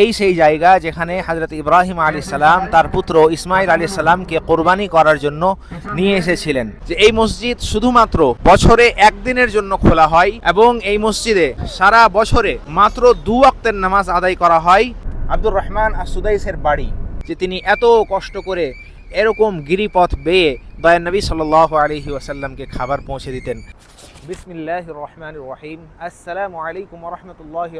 এই সেই জায়গা যেখানে হজরত ইব্রাহিম আলী সালাম তার পুত্র ইসমাইল আলী সালামকে কোরবানি করার জন্য নিয়ে এসেছিলেন। যে এই মসজিদ শুধুমাত্র বছরে একদিনের জন্য খোলা হয় এবং এই মসজিদে সারা বছরে মাত্র দু ওয়াক্তের নামাজ আদায় করা হয়। আব্দুর রহমান আর আসুদাইসের বাড়ি, যে তিনি এত কষ্ট করে এরকম গিরিপথ বেয়ে দয়ান নবী সাল আলহি ওয়াসাল্লামকে খাবার পৌঁছে দিতেন। বিসমিল্লাহ রহমান রহিম। আসসালামু আলাইকুম রহমতুল্লাহ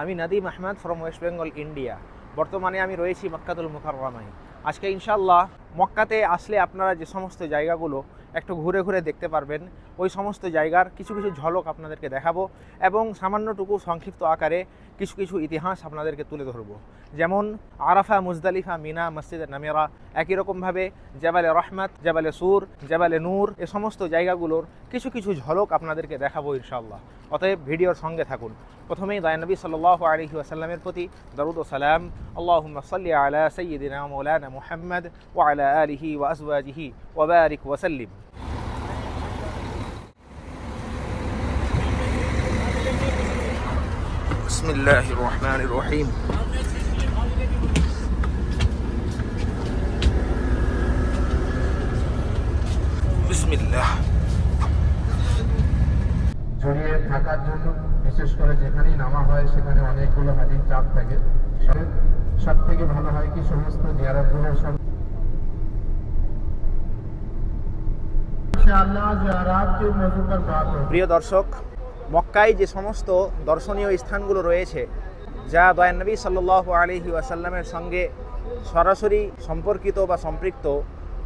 আমি Nadeem Ahmed from West Bengal India বর্তমানে আমি রয়েছি মক্কাতুল মুকাররমায়। আজকে ইনশাল্লাহ মক্কাতে আসলে আপনারা যে সমস্ত জায়গাগুলো একটু ঘুরে ঘুরে দেখতে পারবেন, ওই সমস্ত জায়গার কিছু কিছু ঝলক আপনাদেরকে দেখাবো এবং সামান্যটুকু সংক্ষিপ্ত আকারে কিছু কিছু ইতিহাস আপনাদেরকে তুলে ধরবো। যেমন আরাফা, মুজদালিফা, মিনা মসজিদের নামেরা, একই রকমভাবে জেবালে রহমত, জেবালে সুর, জেবালে নূর, এ সমস্ত জায়গাগুলোর কিছু কিছু ঝলক আপনাদেরকে দেখাবো ইনশাল্লাহ অতএব ভিডিওর সঙ্গে থাকুন। প্রথমেই দয়ানবী সাল্লাহ আলহি আসাল্লামের প্রতি দরুদ ও সালাম আল্লাহ সাল্লি আলা সৈয়দিনা মৌলানা মুহাম্মদ ও আলা আলিহি ওয়া আজওয়াজিহি ওবারিক ওয়াসাল্লিম بسم الله الرحمن الرحيم بسم الله জড়িয়ে থাকার জন্য বিশেষ করে যেখানেই নামা হয় সেখানে অনেকগুলো হাজির চাপ থাকে। সব থেকে ভালো হয় কি সমস্ত জিয়ারাগুলো সব প্রিয় দর্শক মক্কায় যে সমস্ত দর্শনীয় স্থানগুলো রয়েছে যা দয়ানবী সাল্লু আলহি আসাল্লামের সঙ্গে সরাসরি সম্পর্কিত বা সম্পৃক্ত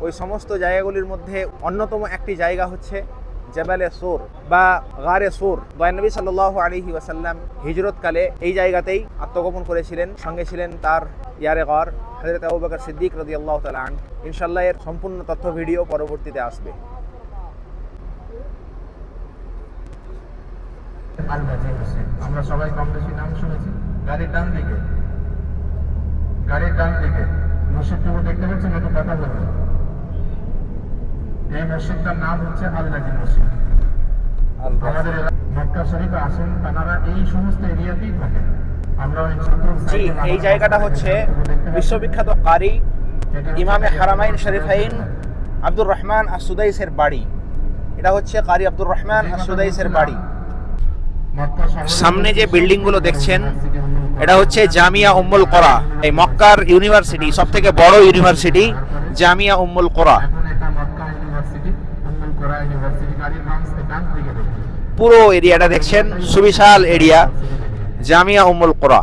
ওই সমস্ত জায়গাগুলির মধ্যে অন্যতম একটি জায়গা হচ্ছে জেবালে সোর বা গারে সোর দয়ানবী সাল্লাহ আলহি ওয়াসাল্লাম হিজরতকালে এই জায়গাতেই আত্মগোপন করেছিলেন, সঙ্গে ছিলেন তার ইয়ারে গর হজরত আবু বকর সিদ্দিক রদি আল্লাহ তালান ইনশাল্লাহ এর সম্পূর্ণ তথ্য ভিডিও পরবর্তীতে আসবে। আমরা সবাই কম বেশি নাম শুনেছি। গাড়ির ডান দিকে। গাড়ির ডান দিকে। মসজিদটুকু দেখতে পাচ্ছেন একটু কথা বলবেন এই মসজিদটার নাম হচ্ছে আল্লাজি মসজিদ। আমাদের মক্কা শরীফে আসেন তারা এই সমস্ত এরিয়াতেই থাকেন। জি এই জায়গাটা হচ্ছে বিশ্ববিখ্যাত কারি ইমামে হারামাইন শরীফাইন আব্দুর রহমান আসুদাইসের বাড়ি। এটা হচ্ছে কারি আব্দুর রহমান আসুদাইসের বাড়ি। সামনে যে বিল্ডিংগুলো দেখছেন এটা হচ্ছে জামিয়া উম্মুল কোরা। এই মক্কার ইউনিভার্সিটি সব থেকে বড় ইউনিভার্সিটি জামিয়া উম্মুল কোরা ইউনিভার্সিটি উম্মুল কোরা ইউনিভার্সিটি গাড়ির নাম ডান দিকে দেখুন পুরো এরিয়াটা দেখছেন, সুবিশাল এরিয়া, জামিয়া উম্মুল কোরা।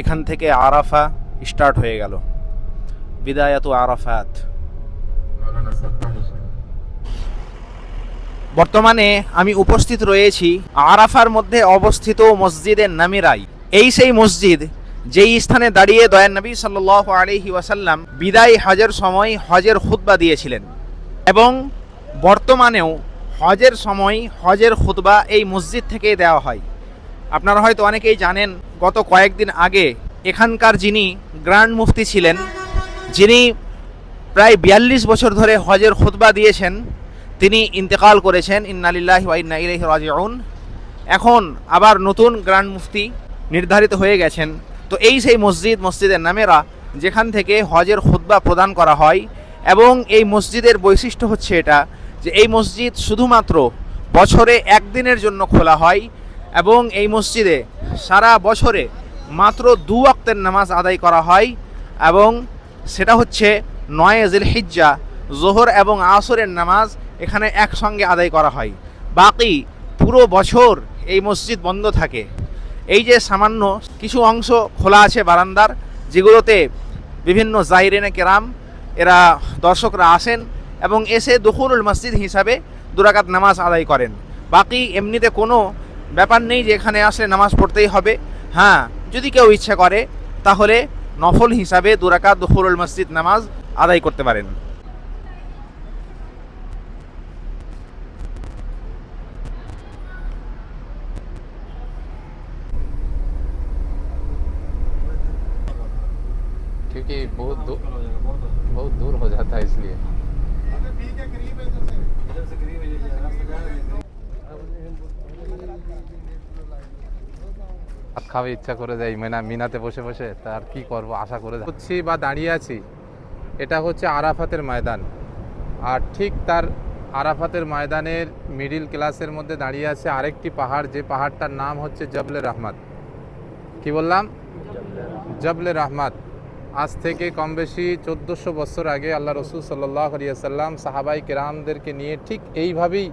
এখান থেকে আরাফা স্টার্ট হয়ে গেল। বিদায়াতু আরাফাত। বর্তমানে আমি উপস্থিত রয়েছি আরাফার মধ্যে অবস্থিত মসজিদের নামিরাই এই সেই মসজিদ, যেই স্থানে দাঁড়িয়ে দয়ান নবী সাল্লাহ আলহি ওয়াসাল্লাম বিদায় হজের সময় হজের খুতবা দিয়েছিলেন। এবং বর্তমানেও হজের সময়, হজের খুতবা এই মসজিদ থেকেই দেওয়া হয়। আপনারা হয়তো অনেকেই জানেন, গত কয়েকদিন আগে এখানকার যিনি গ্র্যান্ড মুফতি ছিলেন, যিনি প্রায় বিয়াল্লিশ বছর ধরে হজের খুতবা দিয়েছেন, তিনি ইন্তেকাল করেছেন, ইন্নালিল্লাহ ইন্না ইলাইহি এখন আবার নতুন গ্র্যান্ড মুফতি নির্ধারিত হয়ে গেছেন। তো এই সেই মসজিদ, মসজিদের নামেরা, যেখান থেকে হজের খুতবা প্রদান করা হয়, এবং এই মসজিদের বৈশিষ্ট্য হচ্ছে এটা যে এই মসজিদ শুধুমাত্র বছরে একদিনের জন্য খোলা হয় এবং এই মসজিদে সারা বছরে মাত্র দু ওয়াক্তের নামাজ আদায় করা হয় এবং সেটা হচ্ছে নয় হিজ্জা জোহর এবং আসরের নামাজ এখানে একসঙ্গে আদায় করা হয়। বাকি পুরো বছর এই মসজিদ বন্ধ থাকে। এই যে সামান্য কিছু অংশ খোলা আছে বারান্দার, যেগুলোতে বিভিন্ন জাইরেনে কেরাম, এরা দর্শকরা আসেন এবং এসে দখুরুল মসজিদ হিসাবে দুরাকাত নামাজ আদায় করেন। বাকি এমনিতে কোনো ব্যাপার নেই যে এখানে আসলে নামাজ পড়তেই হবে। হ্যাঁ যদি কেউ ইচ্ছা করে, তাহলে নফল হিসাবে দুরাকাত দখুরুল মসজিদ নামাজ আদায় করতে পারেন। খাবে ইচ্ছা করে যাই মিনা মিনাতে বসে বসে তার কি করব, আশা করে হচ্ছি বা দাঁড়িয়ে আছি, এটা হচ্ছে আরাফাতের ময়দান। আর ঠিক তার আরাফাতের ময়দানের মিডিল ক্লাসের মধ্যে দাঁড়িয়ে আছে আরেকটি পাহাড়, যে পাহাড়টার নাম হচ্ছে জবলে রহমত। কি বললাম? জবলে রহমত। আজ থেকে কম বেশি চোদ্দোশো বছর আগে আল্লাহ রসুল সাল্লাহ আলিয়াল্লাম সাহাবাই কেরামদেরকে নিয়ে ঠিক এইভাবেই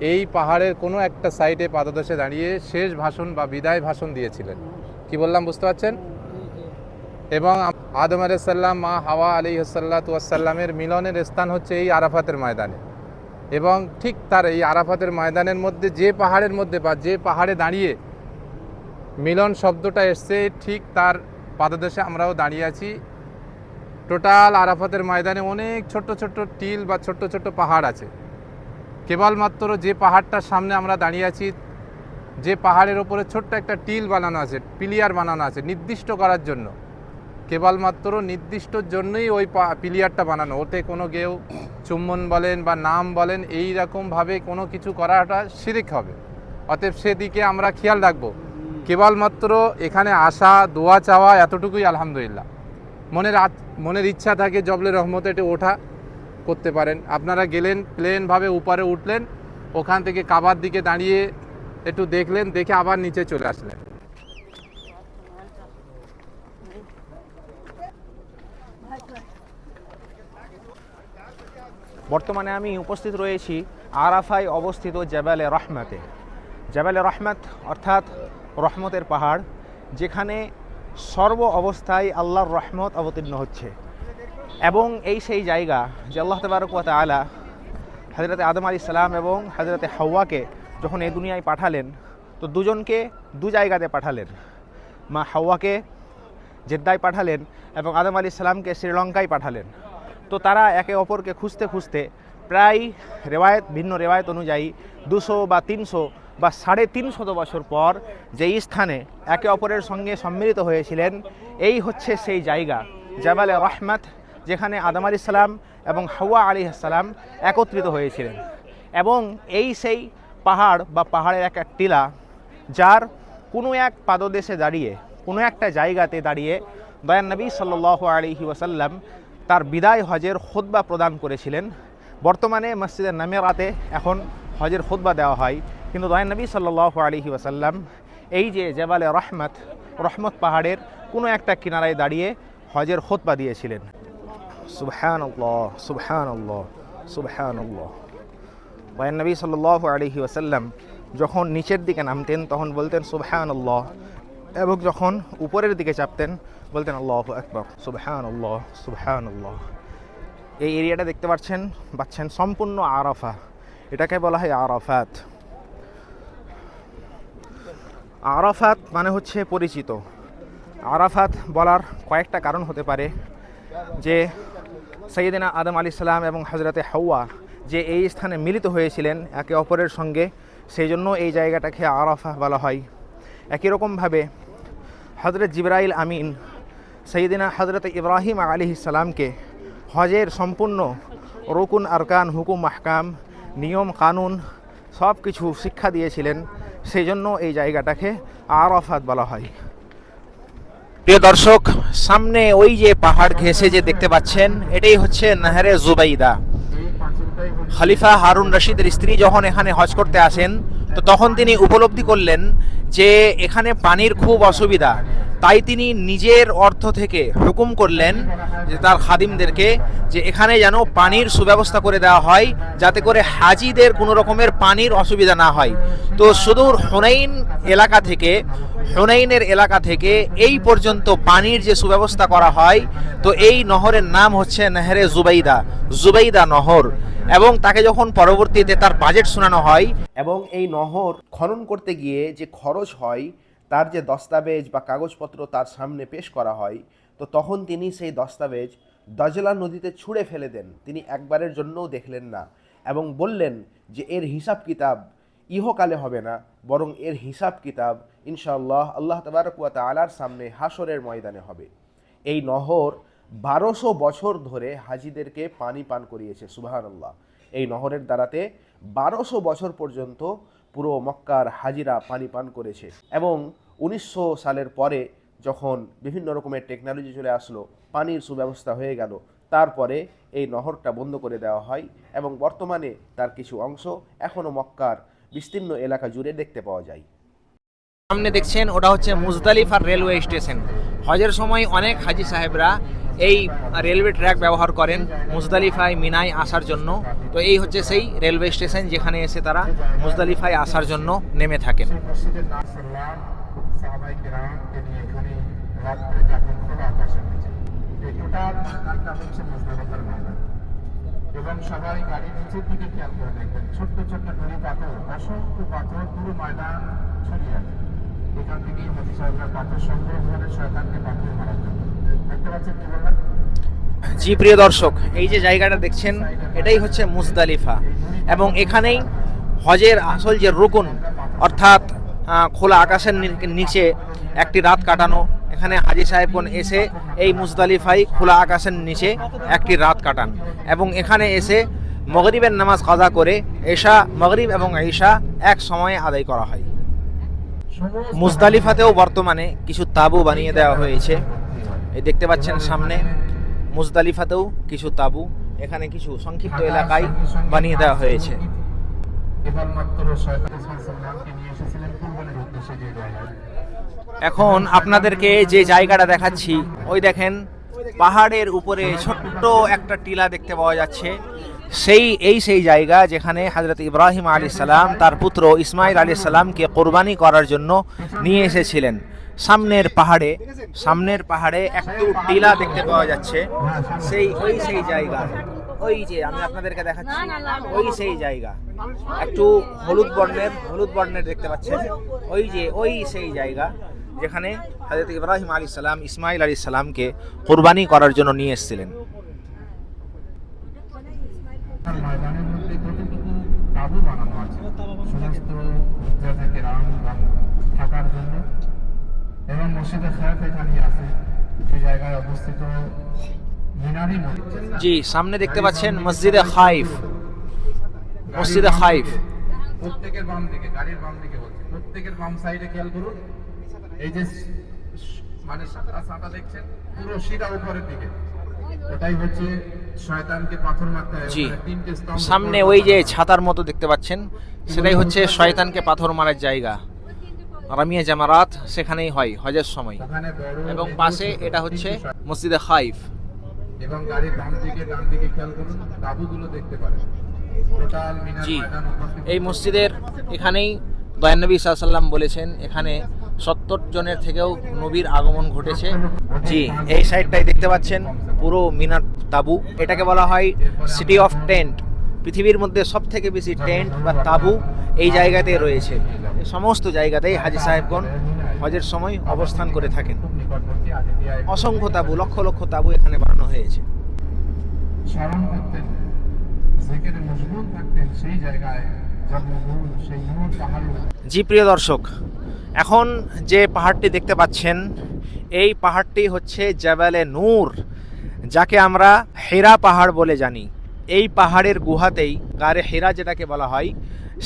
এই পাহাড়ের কোনো একটা সাইডে পাদদেশে দাঁড়িয়ে শেষ ভাষণ বা বিদায় ভাষণ দিয়েছিলেন। কি বললাম বুঝতে পারছেন? এবং আদম আলাইসাল্লাম মা হাওয়া আলী সাল্লাতামের মিলনের স্থান হচ্ছে এই আরাফাতের ময়দানে। এবং ঠিক তার এই আরাফাতের ময়দানের মধ্যে যে পাহাড়ের মধ্যে বা যে পাহাড়ে দাঁড়িয়ে মিলন শব্দটা এসছে, ঠিক তার পাদদেশে আমরাও দাঁড়িয়ে আছি। টোটাল আরাফাতের ময়দানে অনেক ছোট ছোট টিল বা ছোট ছোট পাহাড় আছে। কেবলমাত্র যে পাহাড়টার সামনে আমরা দাঁড়িয়ে আছি, যে পাহাড়ের ওপরে ছোট্ট একটা টিল বানানো আছে, পিলিয়ার বানানো আছে, নির্দিষ্ট করার জন্য। কেবলমাত্র নির্দিষ্টর জন্যই ওই পিলিয়ারটা বানানো। ওতে কোনো কেউ চুম্বন বলেন বা নাম বলেন, এই রকমভাবে কোনো কিছু করাটা শিরিক হবে। অতএব সেদিকে আমরা খেয়াল রাখব। কেবলমাত্র এখানে আসা, দোয়া চাওয়া এতটুকুই আলহামদুলিল্লাহ। মনের মনের ইচ্ছা থাকে জবলে রহমতে একটু ওঠা। করতে পারেন। আপনারা গেলেন, প্লেনভাবে উপরে উঠলেন, ওখান থেকে কাবার দিকে দাঁড়িয়ে একটু দেখলেন, দেখে আবার নিচে চলে আসলেন। বর্তমানে আমি উপস্থিত রয়েছি আরাফায় অবস্থিত জাবালে রহমাতে। জাবালে রহমত অর্থাৎ রহমতের পাহাড়, যেখানে সর্ব অবস্থায় আল্লাহর রহমত অবতীর্ণ হচ্ছে। এবং এই সেই জায়গা যে আল্লাহ তবারকুয়াত আলা হজরতে আদম আলী সালাম এবং হজরতে হাওয়াকে যখন এই দুনিয়ায় পাঠালেন, তো দুজনকে দু জায়গাতে পাঠালেন। মা হাওয়াকে জেদ্দায় পাঠালেন এবং আদম আলী সালামকে শ্রীলঙ্কায় পাঠালেন। তো তারা একে অপরকে খুঁজতে খুঁজতে প্রায় রেওয়ায়ত, ভিন্ন রেওয়ায়ত অনুযায়ী দুশো বা তিনশো বা সাড়ে তিনশত বছর পর যেই স্থানে একে অপরের সঙ্গে সম্মিলিত হয়েছিলেন, এই হচ্ছে সেই জায়গা। জাবালে রহমত যেখানে আদম আলী সালাম এবং হাওয়া আলী সালাম একত্রিত হয়েছিলেন। এবং এই সেই পাহাড় বা পাহাড়ের এক এক টিলা যার কোনো এক পাদদেশে দাঁড়িয়ে, কোনো একটা জায়গাতে দাঁড়িয়ে দয়ান নবী সাল্লাহ আলহি ওয়াসাল্লাম তার বিদায় হজের খুতবা প্রদান করেছিলেন। বর্তমানে মসজিদের নামেরাতে এখন হজের খুতবা দেওয়া হয়। কিন্তু দয়ান নবী সাল্লাহ আলহি ওয়াসাল্লাম এই যে জেবালে রহমত রহমত পাহাড়ের কোনো একটা কিনারায় দাঁড়িয়ে হজের খুতবা দিয়েছিলেন। সুবহান আল্লাহ সুবহান আল্লাহ সাল্লাহ আলহি যখন নিচের দিকে নামতেন, তখন বলতেন সুবহান এবং যখন উপরের দিকে চাপতেন, বলতেন আল্লাহ আকবর সুবহান আল্লাহ সুবহান আল্লাহ এই এরিয়াটা দেখতে পাচ্ছেন পাচ্ছেন সম্পূর্ণ আরাফা। এটাকে বলা হয় আরাফাত। আরাফাত মানে হচ্ছে পরিচিত। আরাফাত বলার কয়েকটা কারণ হতে পারে, যে সৈয়দিনা আদম আলী সালাম এবং হজরতে হাওয়া যে এই স্থানে মিলিত হয়েছিলেন একে অপরের সঙ্গে, সেই জন্য এই জায়গাটাকে আরাফা বলা হয়। একই রকমভাবে হজরত জিবরাইল আমিন সৈয়দিনা হজরত ইব্রাহিম আলী সালামকে হজের সম্পূর্ণ রুকুন, আরকান, হুকুম মাহকাম নিয়ম, কানুন সব কিছু শিক্ষা দিয়েছিলেন, সেই জন্য এই জায়গাটাকে আরাফাত বলা হয়। প্রিয় দর্শক, সামনে ওই যে পাহাড় ঘেঁষে যে দেখতে পাচ্ছেন, এটাই হচ্ছে নাহারে জুবাইদা। খালিফা হারুন রশিদের স্ত্রী যখন এখানে হজ করতে আসেন, তো তখন তিনি উপলব্ধি করলেন যে এখানে পানির খুব অসুবিধা। তাই তিনি নিজের অর্থ থেকে হুকুম করলেন যে তার খাদিমদেরকে যে এখানে যেন পানির সুব্যবস্থা করে দেওয়া হয়, যাতে করে হাজিদের কোনো রকমের পানির অসুবিধা না হয়। তো সুদূর হুনাইন এলাকা থেকে, হুনাইনের এলাকা থেকে এই পর্যন্ত পানির যে সুব্যবস্থা করা হয়, তো এই নহরের নাম হচ্ছে নেহরে জুবাইদা জুবাইদা নহর। এবং তাকে যখন পরবর্তীতে তার বাজেট শোনানো হয়, এবং এই নহর খনন করতে গিয়ে যে খরচ হয় তার যে দস্তাবেজ বা কাগজপত্র তার সামনে পেশ করা হয়, তো তখন তিনি সেই দস্তাবেজ দজলা নদীতে ছুঁড়ে ফেলে দেন। তিনি একবারের জন্যও দেখলেন না এবং বললেন যে, এর হিসাব কিতাব ইহকালে হবে না, বরং এর হিসাব কিতাব ইনশাআল্লাহ আল্লাহ তবারকুয়া আলার সামনে হাসরের ময়দানে হবে। এই নহর বারোশো বছর ধরে হাজিদেরকে পানি পান করিয়েছে সুবাহান আল্লাহ এই নহরের দ্বারাতে বারোশো বছর পর্যন্ত পুরো মক্কার হাজিরা পানি পান করেছে। এবং উনিশশো সালের পরে যখন বিভিন্ন রকমের টেকনোলজি চলে আসলো, পানির সুব্যবস্থা হয়ে গেল, তারপরে এই নহরটা বন্ধ করে দেওয়া হয় এবং বর্তমানে তার কিছু অংশ এখনও মক্কার বিস্তীর্ণ এলাকা জুড়ে দেখতে পাওয়া যায়। সামনে দেখছেন, ওটা হচ্ছে মুজদালিফার রেলওয়ে স্টেশন। হজের সময় অনেক হাজি সাহেবরা এই রেলওয়ে ট্র্যাক ব্যবহার করেন মুজদালিফায় মিনায় আসার জন্য। তো এই হচ্ছে সেই রেলওয়ে স্টেশন যেখানে এসে তারা মুজদালিফায় আসার জন্য নেমে থাকেন। এবং সবাই গাড়ির খেয়াল করে দেখবেন, ছোট্ট ছোট্ট পাথর, অসংখ্য পাথর, পুরো ময়দান ছড়িয়ে আছে। এখান থেকেই হাজি সাহেবরা পাথর সংগ্রহ করে শয়তানকে পাথর মারার জন্য জি, প্রিয় দর্শক, এই যে জায়গাটা দেখছেন, এটাই হচ্ছে মুজদালিফা। এবং এখানেই হজের আসল যে রুকুন, অর্থাৎ খোলা আকাশের নিচে একটি রাত কাটানো, এখানে হাজি সাহেবগণ এসে এই মুজদালিফাই খোলা আকাশের নিচে একটি রাত কাটান। এবং এখানে এসে মগরিবের নামাজ কাজা করে এশা, মগরিব এবং ঈশা এক সময়ে আদায় করা হয়। মুজদালিফাতেও বর্তমানে কিছু তাবু বানিয়ে দেওয়া হয়েছে। এই দেখতে পাচ্ছেন সামনে মুজদালিফাতেও কিছু তাবু এখানে কিছু সংক্ষিপ্ত এলাকায় বানিয়ে দেওয়া হয়েছে। এখন আপনাদেরকে যে জায়গাটা দেখাচ্ছি ওই দেখেন পাহাড়ের উপরে ছোট্ট একটা টিলা দেখতে পাওয়া যাচ্ছে। সেই এই সেই জায়গা যেখানে হজরত ইব্রাহিম আলী সালাম তার পুত্র ইসমাইল আলী সালামকে কোরবানি করার জন্য নিয়ে এসেছিলেন। সামনের পাহাড়ে সামনের পাহাড়ে একটু টিলা দেখতে পাওয়া যাচ্ছে। সেই, ওই সেই জায়গা। ওই যে, আমি আপনাদেরকে দেখাচ্ছি। ওই সেই জায়গা। একটু হলুদ বর্ণের হলুদ বর্ণের দেখতে পাচ্ছেন। ওই যে, ওই সেই জায়গা যেখানে হাজরত ইব্রাহিম আলী সালাম, ইসমাইল আলী সালামকে কোরবানি করার জন্য নিয়ে এসেছিলেন। থাকার জন্য এবং মসজিদে খায়াত এখানে আছে যে জায়গায় অবস্থিত মিনারি জি সামনে দেখতে পাচ্ছেন মসজিদে খাইফ। মসজিদে খাইফ। প্রত্যেকের বাম দিকে গাড়ির বাম দিকে বলছি। প্রত্যেকের বাম সাইডে খেয়াল করুন এই যে মানে সাদা সাদা দেখছেন পুরো সিধা উপরের দিকে। ওটাই হচ্ছে শয়তানকে পাথর মারতে জি সামনে ওই যে ছাতার মতো দেখতে পাচ্ছেন সেটাই হচ্ছে শয়তানকে পাথর মারার জায়গা। রামিয়া জামারাত সেখানেই হয় হজের সময়। এবং পাশে এটা হচ্ছে মসজিদে হাইফ এবং গাড়ির বাম দিকে ডান দিকে খেয়াল করুন তাবুগুলো দেখতে পারেন। জি এই মসজিদের এখানেই দয়ানবী সাল্লাম বলেছেন এখানে সত্তর জনের থেকেও নবীর আগমন ঘটেছে। জি এই সাইডটাই দেখতে পাচ্ছেন পুরো মিনার তাবু। এটাকে বলা হয় সিটি অফ টেন্ট। পৃথিবীর মধ্যে সব থেকে বেশি টেন্ট বা তাবু এই জায়গাতে রয়েছে। সমস্ত জায়গাতেই হাজি সাহেবগণ হজের সময় অবস্থান করে থাকেন। অসংখ্য তাবু লক্ষ লক্ষ তাবু এখানে বানানো হয়েছে। স্মরণ করতেন জিকিরে মশগুল থাকতেন সেই জায়গায় যখন নূর সেই নূর পাহাড় জি প্রিয় দর্শক এখন যে পাহাড়টি দেখতে পাচ্ছেন এই পাহাড়টি হচ্ছে জাবালে নূর যাকে আমরা হেরা পাহাড় বলে জানি। এই পাহাড়ের গুহাতেই গারে হেরা যেটাকে বলা হয়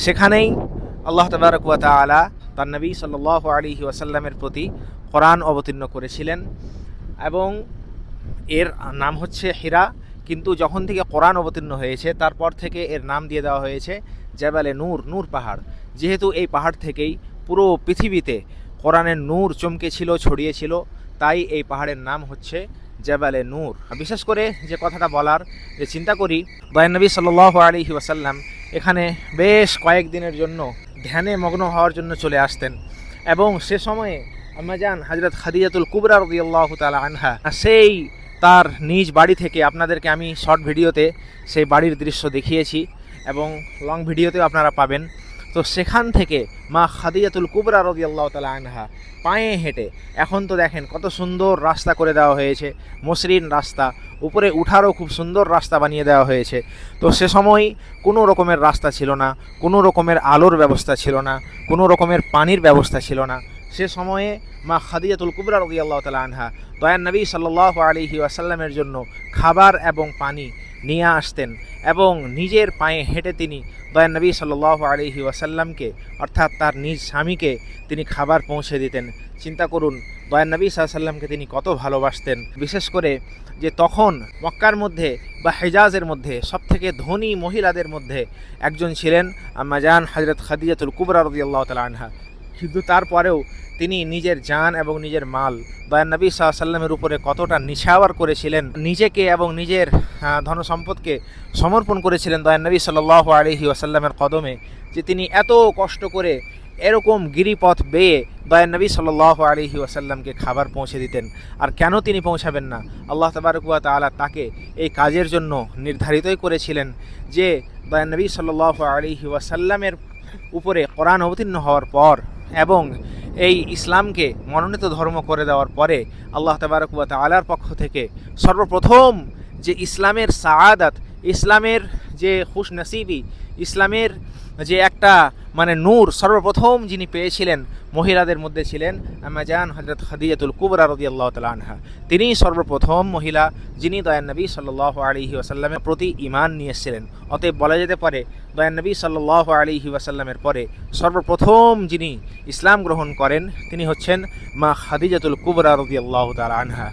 সেখানেই আল্লাহ তবারক ওয়া তাআলা তার নবী সাল্লাল্লাহু আলাইহি ওয়াসাল্লামের প্রতি কোরআন অবতীর্ণ করেছিলেন এবং এর নাম হচ্ছে হীরা। কিন্তু যখন থেকে কোরআন অবতীর্ণ হয়েছে, তারপর থেকে এর নাম দিয়ে দেওয়া হয়েছে জাবালে নূর নূর পাহাড়। যেহেতু এই পাহাড় থেকেই পুরো পৃথিবীতে কোরআনের নূর চমকেছিল, ছড়িয়েছিল, তাই এই পাহাড়ের নাম হচ্ছে জাবালে নূর। বিশেষ করে যে কথাটা বলার, যে চিন্তা করি দয়ানবী সাল্লাহ আলী ওয়াসাল্লাম এখানে বেশ কয়েকদিনের জন্য ধ্যানে মগ্ন হওয়ার জন্য চলে আসতেন। এবং সে সময়ে আমাজান হাজরত খাদিজাতুল কুবরা রদিয়াল্লাহ তালা আনহা, সেই তার নিজ বাড়ি থেকে আপনাদেরকে আমি শর্ট ভিডিওতে সেই বাড়ির দৃশ্য দেখিয়েছি এবং লং ভিডিওতেও আপনারা পাবেন। তো সেখান থেকে মা খাদিজাতুল কুবরা রদিয়াল্লাহ তালা আনহা পায়ে হেঁটে, এখন তো দেখেন কত সুন্দর রাস্তা করে দেওয়া হয়েছে, মসৃণ রাস্তা, উপরে উঠারও খুব সুন্দর রাস্তা বানিয়ে দেওয়া হয়েছে। তো সে সময় কোনো রকমের রাস্তা ছিল না, কোনো রকমের আলোর ব্যবস্থা ছিল না, কোনো রকমের পানির ব্যবস্থা ছিল না। সে সময়ে মা খাদিজাতুল কুবরা রদি আল্লাহ তালা আনহা দয়ান নবী সাল্লাহ আলিহি ওয়াসাল্লামের জন্য খাবার এবং পানি নিয়ে আসতেন এবং নিজের পায়ে হেঁটে তিনি দয়ান নবী সাল্লাহ আলহি ওয়াসাল্লামকে, অর্থাৎ তার নিজ স্বামীকে তিনি খাবার পৌঁছে দিতেন। চিন্তা করুন দয়ান নবী সাল্লামকে তিনি কত ভালোবাসতেন। বিশেষ করে যে তখন মক্কার মধ্যে বা হেজাজের মধ্যে, সবথেকে ধনী মহিলাদের মধ্যে একজন ছিলেন আম্মাজান হজরত খাদিজাতুল কুবরা রদিয়াল্লাহ তালা আনহা। কিন্তু তারপরেও তিনি নিজের জান এবং নিজের মাল দয়ান নবী সাল্লামের উপরে কতটা নিছাওয়ার করেছিলেন নিজেকে এবং নিজের আহ, ধনসম্পদকে সমর্পণ করেছিলেন দয়ান নবী সাল্লাহ আলহি ওয়াসাল্লামের কদমে যে তিনি এত কষ্ট করে এরকম গিরিপথ বেয়ে দয়ান নবী সাল্লাহ আলহি ওয়াসাল্লামকে খাবার পৌঁছে দিতেন। আর কেন তিনি পৌঁছাবেন না? আল্লাহ তবারকুয়া তালা তাকে এই কাজের জন্য নির্ধারিতই করেছিলেন যে দয়ান নবী সাল্লাহ আলহি ওয়াসাল্লামের উপরে কোরআন অবতীর্ণ হওয়ার পর এবং এই ইসলামকে মনোনীত ধর্ম করে দেওয়ার পরে আল্লাহ তবারকুয়া তালার পক্ষ থেকে সর্বপ্রথম যে ইসলামের সাআদাত, ইসলামের যে খুশ নসিবি ইসলামের যে একটা মানে নূর সর্বপ্রথম যিনি পেয়েছিলেন, মহিলাদের মধ্যে ছিলেন আমাজান হজরত খাদিজাতুল কুবরা রদি আল্লাহ তালা আনহা। তিনিই সর্বপ্রথম মহিলা যিনি দয়ান নবী সাল্লাহ আলিহি ওয়াসাল্লামের প্রতি ইমান নিয়ে এসেছিলেন। অতএব বলা যেতে পারে, দয়ান নবী সাল্লাহ আলিহি ওয়াসাল্লামের পরে সর্বপ্রথম যিনি ইসলাম গ্রহণ করেন, তিনি হচ্ছেন মা খাদিজাতুল কুবরা রদি আল্লাহ তালা আনহা।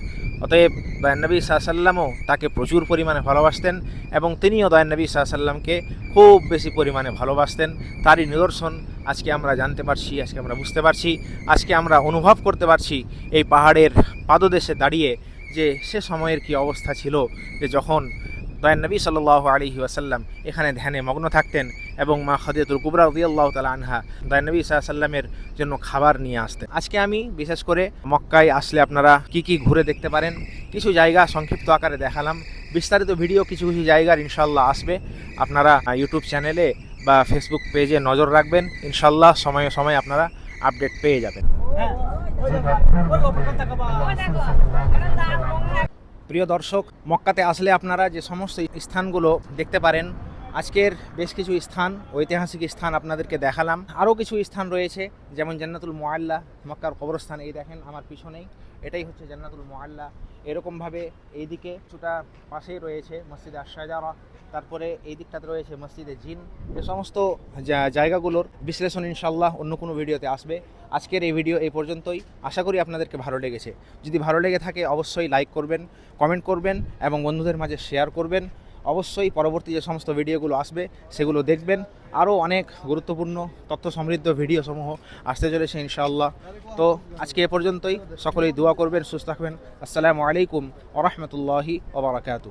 অতএব দয়ান নবী সাল্লামও তাকে প্রচুর পরিমাণে ভালোবাসতেন এবং তিনিও দয়ান নবী সাল্লামকে খুব বেশি পরিমাণে ভালোবাসতেন। তারই নিদর্শন আজকে আমরা জানতে পারছি, আজকে আমরা বুঝতে পারছি, আজকে আমরা অনুভব করতে পারছি এই পাহাড়ের পাদদেশে দাঁড়িয়ে যে সে সময়ের কি অবস্থা ছিল, যে যখন দয়ান নবী সাল্লাহ আলহি ওয়াসাল্লাম এখানে ধ্যানে মগ্ন থাকতেন এবং মা খাদিয়াতুল কুবরা রদিয়াল্লাহ তালা আনহা দয়ান নবী সাল্লামের জন্য খাবার নিয়ে আসতেন। আজকে আমি বিশেষ করে মক্কায় আসলে আপনারা কি কি ঘুরে দেখতে পারেন, কিছু জায়গা সংক্ষিপ্ত আকারে দেখালাম, বিস্তারিত ভিডিও কিছু কিছু জায়গার ইনশাল্লাহ আসবে। আপনারা ইউটিউব চ্যানেলে বা ফেসবুক পেজে নজর রাখবেন ইনশাল্লাহ সময়ে সময়ে আপনারা আপডেট পেয়ে যাবেন। প্রিয় দর্শক, মক্কাতে আসলে আপনারা যে সমস্ত স্থানগুলো দেখতে পারেন আজকের বেশ কিছু স্থান, ঐতিহাসিক স্থান আপনাদেরকে দেখালাম। আরও কিছু স্থান রয়েছে, যেমন জান্নাতুল মোয়াল্লা মক্কার কবরস্থান, এই দেখেন আমার পিছনেই। এটাই হচ্ছে জান্নাতুল মোয়াল্লা এরকমভাবে এইদিকে কিছুটা পাশেই রয়েছে মসজিদে আশাজারা তারপরে এই দিকটাতে রয়েছে মসজিদে জিন। এ সমস্ত জায়গাগুলোর বিশ্লেষণ ইনশাল্লাহ অন্য কোনো ভিডিওতে আসবে। আজকের এই ভিডিও এই পর্যন্তই। আশা করি আপনাদেরকে ভালো লেগেছে। যদি ভালো লেগে থাকে, অবশ্যই লাইক করবেন, কমেন্ট করবেন এবং বন্ধুদের মাঝে শেয়ার করবেন। অবশ্যই পরবর্তী যে সমস্ত ভিডিওগুলো আসবে, সেগুলো দেখবেন। আরও অনেক গুরুত্বপূর্ণ তথ্য সমৃদ্ধ ভিডিও সমূহ আসতে চলেছে ইনশাআল্লাহ। তো আজকে এ পর্যন্তই। সকলেই দোয়া করবেন, সুস্থ থাকবেন। আসসালামু আলাইকুম ওরহমতুল্লাহি ওবরাকাতু